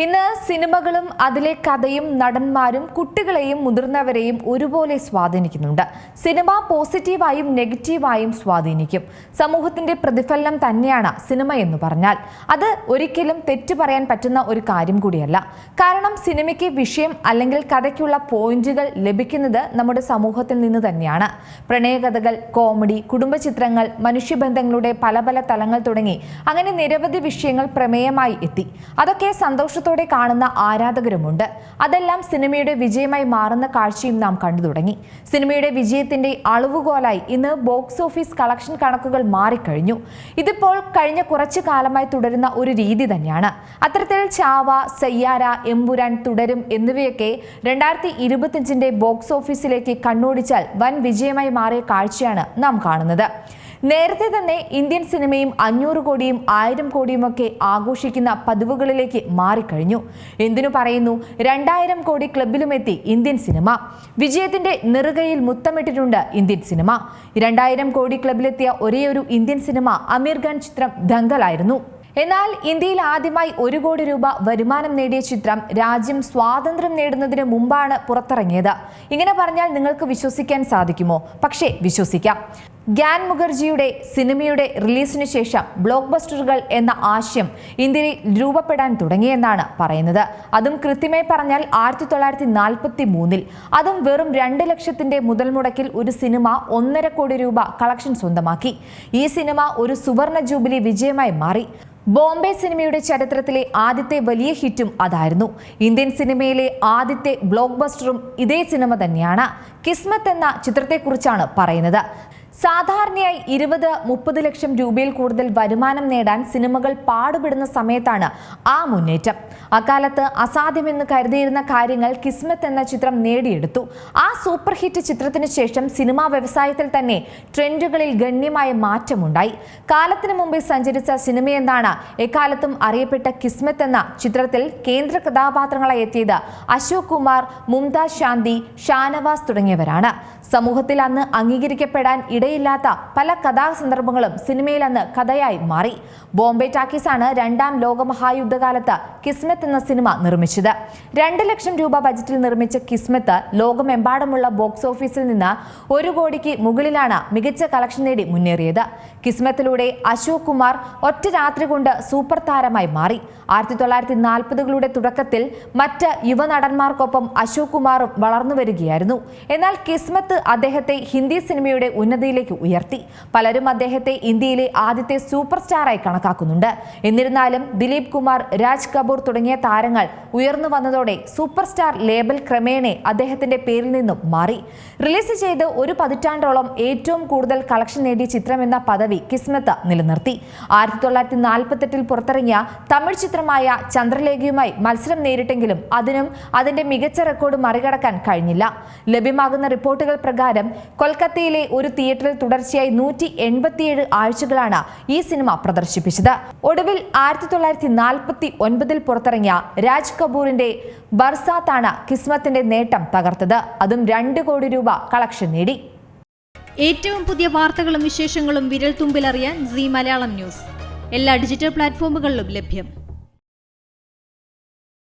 ഇന്ന് സിനിമകളും അതിലെ കഥയും നടന്മാരും കുട്ടികളെയും മുതിർന്നവരെയും ഒരുപോലെ സ്വാധീനിക്കുന്നുണ്ട്. സിനിമ പോസിറ്റീവായും നെഗറ്റീവായും സ്വാധീനിക്കും. സമൂഹത്തിന്റെ പ്രതിഫലനം തന്നെയാണ് സിനിമ എന്ന് പറഞ്ഞാൽ. അത് ഒരിക്കലും തെറ്റു പറയാൻ പറ്റുന്ന ഒരു കാര്യം കൂടിയല്ല. കാരണം സിനിമയ്ക്ക് വിഷയം അല്ലെങ്കിൽ കഥയ്ക്കുള്ള പോയിന്റുകൾ ലഭിക്കുന്നത് നമ്മുടെ സമൂഹത്തിൽ നിന്ന് തന്നെയാണ്. പ്രണയകഥകൾ കോമഡി കുടുംബചിത്രങ്ങൾ മനുഷ്യബന്ധങ്ങളുടെ പല പല തലങ്ങൾ തുടങ്ങി അങ്ങനെ നിരവധി വിഷയങ്ങൾ പ്രമേയമായി എത്തി. അതൊക്കെ സന്തോഷത്തോടെ കാണുന്ന ആരാധകരുമുണ്ട്. അതെല്ലാം സിനിമയുടെ വിജയമായി മാറുന്ന കാഴ്ചയും നാം കണ്ടു തുടങ്ങി. സിനിമയുടെ വിജയത്തിന്റെ അളവുകോലായി ഇന്ന് ബോക്സ് ഓഫീസ് കളക്ഷൻ കണക്കുകൾ മാറിക്കഴിഞ്ഞു. ഇതിപ്പോൾ കഴിഞ്ഞ കുറച്ചു കാലമായി തുടരുന്ന ഒരു രീതി തന്നെയാണ്. അത്തരത്തിൽ ചാവ സയ്യാര എമ്പുരാൻ തുടരും എന്നിവയൊക്കെ രണ്ടായിരത്തി ഇരുപത്തിയഞ്ചിന്റെ ബോക്സ് ഓഫീസിലേക്ക് കണ്ണോടിച്ചാൽ വൻ വിജയമായി മാറിയ കാഴ്ചയാണ് നാം കാണുന്നത്. നേരത്തെ തന്നെ ഇന്ത്യൻ സിനിമയും അഞ്ഞൂറ് കോടിയും ആയിരം കോടിയുമൊക്കെ ആഘോഷിക്കുന്ന പതിവുകളിലേക്ക് മാറിക്കഴിഞ്ഞു. എന്തിനു പറയുന്നു? രണ്ടായിരം കോടി ക്ലബിലുമെത്തി ഇന്ത്യൻ സിനിമ. വിജയത്തിന്റെ നെറുകയിൽ മുത്തമിട്ടിട്ടുണ്ട് ഇന്ത്യൻ സിനിമ. രണ്ടായിരം കോടി ക്ലബിലെത്തിയ ഒരേയൊരു ഇന്ത്യൻ സിനിമ അമീർ ഖാൻ ചിത്രം ദംഗലായിരുന്നു. എന്നാൽ ഇന്ത്യയിൽ ആദ്യമായി ഒരു കോടി രൂപ വരുമാനം നേടിയ ചിത്രം രാജ്യം സ്വാതന്ത്ര്യം നേടുന്നതിന് മുമ്പാണ് പുറത്തിറങ്ങിയത്. ഇങ്ങനെ പറഞ്ഞാൽ നിങ്ങൾക്ക് വിശ്വസിക്കാൻ സാധിക്കുമോ? പക്ഷേ വിശ്വസിക്കാം. ഗ്യാൻ മുഖർജിയുടെ സിനിമയുടെ റിലീസിന് ശേഷം ബ്ലോക്ക് ബസ്റ്ററുകൾ എന്ന ആശയം ഇന്ത്യയിൽ രൂപപ്പെടാൻ തുടങ്ങിയെന്നാണ് പറയുന്നത്. അതും കൃത്യമായി പറഞ്ഞാൽ ആയിരത്തി തൊള്ളായിരത്തി നാൽപ്പത്തി മൂന്നിൽ അതും വെറും രണ്ട് ലക്ഷത്തിന്റെ മുതൽ മുടക്കിൽ ഒരു സിനിമ ഒന്നര കോടി രൂപ കളക്ഷൻ സ്വന്തമാക്കി. ഈ സിനിമ ഒരു സുവർണ ജൂബിലി വിജയമായി മാറി. ബോംബെ സിനിമയുടെ ചരിത്രത്തിലെ ആദ്യത്തെ വലിയ ഹിറ്റും അതായിരുന്നു. ഇന്ത്യൻ സിനിമയിലെ ആദ്യത്തെ ബ്ലോക്ക് ബസ്റ്ററും ഇതേ സിനിമ തന്നെയാണ്. കിസ്മത്ത് എന്ന ചിത്രത്തെക്കുറിച്ചാണ് പറയുന്നത്. സാധാരണയായി ഇരുപത് മുപ്പത് ലക്ഷം രൂപയിൽ കൂടുതൽ വരുമാനം നേടാൻ സിനിമകൾ പാടുപെടുന്ന സമയത്താണ് ആ മുന്നേറ്റം. അക്കാലത്ത് അസാധ്യമെന്ന് കരുതിയിരുന്ന കാര്യങ്ങൾ കിസ്മത്ത് എന്ന ചിത്രം നേടിയെടുത്തു. ആ സൂപ്പർ ഹിറ്റ് ചിത്രത്തിന് ശേഷം സിനിമാ വ്യവസായത്തിൽ തന്നെ ട്രെൻഡുകളിൽ ഗണ്യമായ മാറ്റമുണ്ടായി. കാലത്തിന് മുമ്പേ സഞ്ചരിച്ച സിനിമയെന്നാണ് എക്കാലത്തും അറിയപ്പെട്ട കിസ്മത്ത് എന്ന ചിത്രത്തിൽ കേന്ദ്ര കഥാപാത്രങ്ങളായി എത്തിയത് അശോക് കുമാർ മുംതാസ് ശാന്തി ഷാനവാസ് തുടങ്ങിയവരാണ്. സമൂഹത്തിൽ അന്ന് അംഗീകരിക്കപ്പെടാൻ ഇടയില്ലാത്ത പല കഥാസന്ദർഭങ്ങളും സിനിമയിൽ അന്ന് കഥയായി മാറി. ബോംബെ ടാക്കീസാണ് രണ്ടാം ലോകമഹായുദ്ധകാലത്ത് കിസ്മത്ത് എന്ന സിനിമ നിർമ്മിച്ചത്. രണ്ട് ലക്ഷം രൂപ ബജറ്റിൽ നിർമ്മിച്ച കിസ്മത്ത് ലോകമെമ്പാടുമുള്ള ബോക്സ് ഓഫീസിൽ നിന്ന് ഒരു കോടിക്ക് മുകളിലാണ് മികച്ച കളക്ഷൻ നേടി മുന്നേറിയത്. കിസ്മത്തിലൂടെ അശോക് കുമാർ ഒറ്റ രാത്രി കൊണ്ട് സൂപ്പർ താരമായി മാറി. ആയിരത്തി തൊള്ളായിരത്തി നാൽപ്പതുകളുടെ തുടക്കത്തിൽ മറ്റ് യുവനടന്മാർക്കൊപ്പം അശോക് കുമാറും വളർന്നു വരികയായിരുന്നു. എന്നാൽ കിസ്മത്ത് അദ്ദേഹത്തെ ഹിന്ദി സിനിമയുടെ ഉന്നതിയിലേക്ക് ഉയർത്തി. പലരും അദ്ദേഹത്തെ ഇന്ത്യയിലെ ആദ്യത്തെ സൂപ്പർ സ്റ്റാറായി കണക്കാക്കുന്നുണ്ട്. എന്നിരുന്നാലും ദിലീപ് കുമാർ രാജ് കപൂർ തുടങ്ങിയ താരങ്ങൾ ഉയർന്നു വന്നതോടെ സൂപ്പർ സ്റ്റാർ ലേബൽ ക്രമേണ അദ്ദേഹത്തിന്റെ പേരിൽ നിന്നും മാറി. റിലീസ് ചെയ്ത് ഒരു പതിറ്റാണ്ടോളം ഏറ്റവും കൂടുതൽ കളക്ഷൻ നേടിയ ചിത്രം എന്ന പദവി കിസ്മത്ത് നിലനിർത്തി. ആയിരത്തി തൊള്ളായിരത്തി നാൽപ്പത്തെട്ടിൽ പുറത്തിറങ്ങിയ തമിഴ് ചിത്രമായ ചന്ദ്രലേഖയുമായി മത്സരം നേരിട്ടെങ്കിലും അതിനും അതിന്റെ മികച്ച റെക്കോർഡ് മറികടക്കാൻ കഴിഞ്ഞില്ല. ലഭ്യമാകുന്ന റിപ്പോർട്ടുകൾ പ്രകാരം കൊൽക്കത്തയിലെ ഒരു തിയേറ്ററിൽ തുടർച്ചയായി നൂറ്റി എൺപത്തിയേഴ് ആഴ്ചകളാണ് ഈ സിനിമ പ്രദർശിപ്പിച്ചത്. ഒടുവിൽ ആയിരത്തി തൊള്ളായിരത്തി നാൽപ്പത്തി ഒൻപതിൽ പുറത്തിറങ്ങിയ രാജ് കപൂറിന്റെ ബർസാത്താണ് കിസ്മത്തിന്റെ നേട്ടം തകർത്തത്. അതും രണ്ട് കോടി രൂപ കളക്ഷൻ നേടി. ഏറ്റവും പുതിയ വാർത്തകളും വിശേഷങ്ങളും വിരൽ തുമ്പിലറിയാൻ സി മലയാളം ന്യൂസ്. എല്ലാ ഡിജിറ്റൽ പ്ലാറ്റ്ഫോമുകളിലും ലഭ്യം.